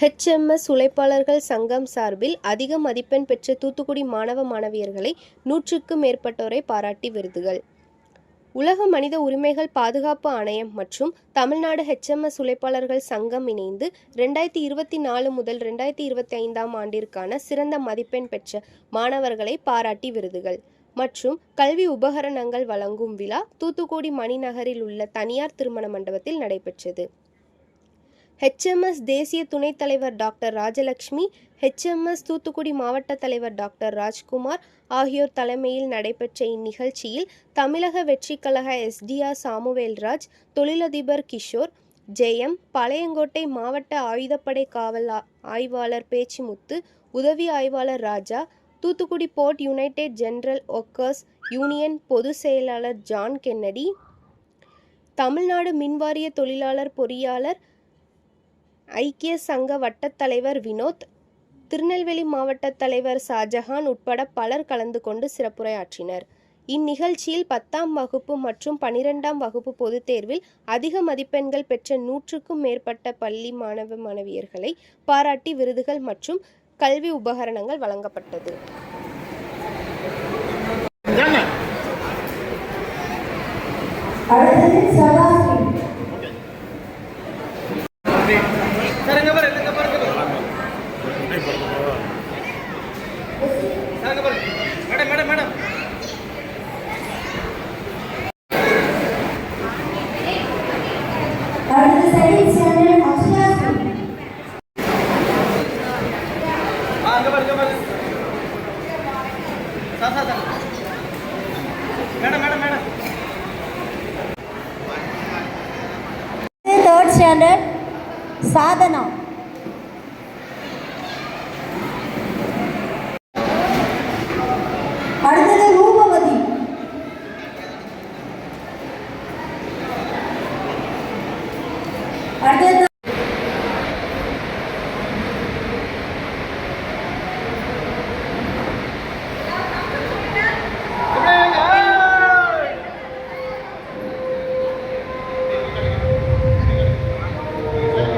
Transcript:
HMS உழைப்பாளர்கள் சங்கம் சார்பில் அதிக மதிப்பெண் பெற்ற தூத்துக்குடி மாணவ மாணவியர்களை நூற்றுக்கும் மேற்பட்டோரை பாராட்டி விருதுகள். உலக மனித உரிமைகள் பாதுகாப்பு ஆணையம் மற்றும் தமிழ்நாடு ஹெச்எம்எஸ் உழைப்பாளர்கள் சங்கம் இணைந்து ரெண்டாயிரத்தி இருபத்தி நாலு முதல் ரெண்டாயிரத்தி இருபத்தி ஐந்தாம் ஆண்டிற்கான சிறந்த மதிப்பெண் பெற்ற மாணவர்களை பாராட்டி விருதுகள். மற்றும் கல்வி உபகரணங்கள் வழங்கும் விழா தூத்துக்குடி மணிநகரில் உள்ள தனியார் திருமண மண்டபத்தில் நடைபெற்றது. ஹெச்எம்எஸ் தேசிய துணைத் தலைவர் டாக்டர் ராஜலட்சுமி ஹெச்எம்எஸ் தூத்துக்குடி மாவட்ட தலைவர் டாக்டர் ராஜ்குமார் ஆகியோர் தலைமையில் நடைபெற்ற இந்நிகழ்ச்சியில் தமிழக வெற்றிக்கழக எஸ்டிஆர் சாமுவேல்ராஜ் தொழிலதிபர் கிஷோர் ஜெயம் பாளையங்கோட்டை மாவட்ட ஆயுதப்படை காவல் ஆய்வாளர் பேச்சிமுத்து உதவி ஆய்வாளர் Raja Thoothukudi port united general workers union பொதுச் செயலாளர் ஜான் கென்னடி தமிழ்நாடு மின்வாரிய தொழிலாளர் பொறியாளர் ஐக்கிய சங்க வட்டத் தலைவர் வினோத் திருநெல்வேலி மாவட்ட தலைவர் ஷாஜஹான் உட்பட பலர் கலந்து கொண்டு சிறப்புரையாற்றினர். இந்நிகழ்ச்சியில் பத்தாம் வகுப்பு மற்றும் பனிரெண்டாம் வகுப்பு பொதுத் தேர்வில் அதிக மதிப்பெண்கள் பெற்ற நூற்றுக்கும் மேற்பட்ட பள்ளி மாணவ மாணவியர்களை பாராட்டி விருதுகள் மற்றும் கல்வி உபகரணங்கள் வழங்கப்பட்டது. அடுத்தது தேர்ட் ஸ்டாண்டர்ட் சாதனா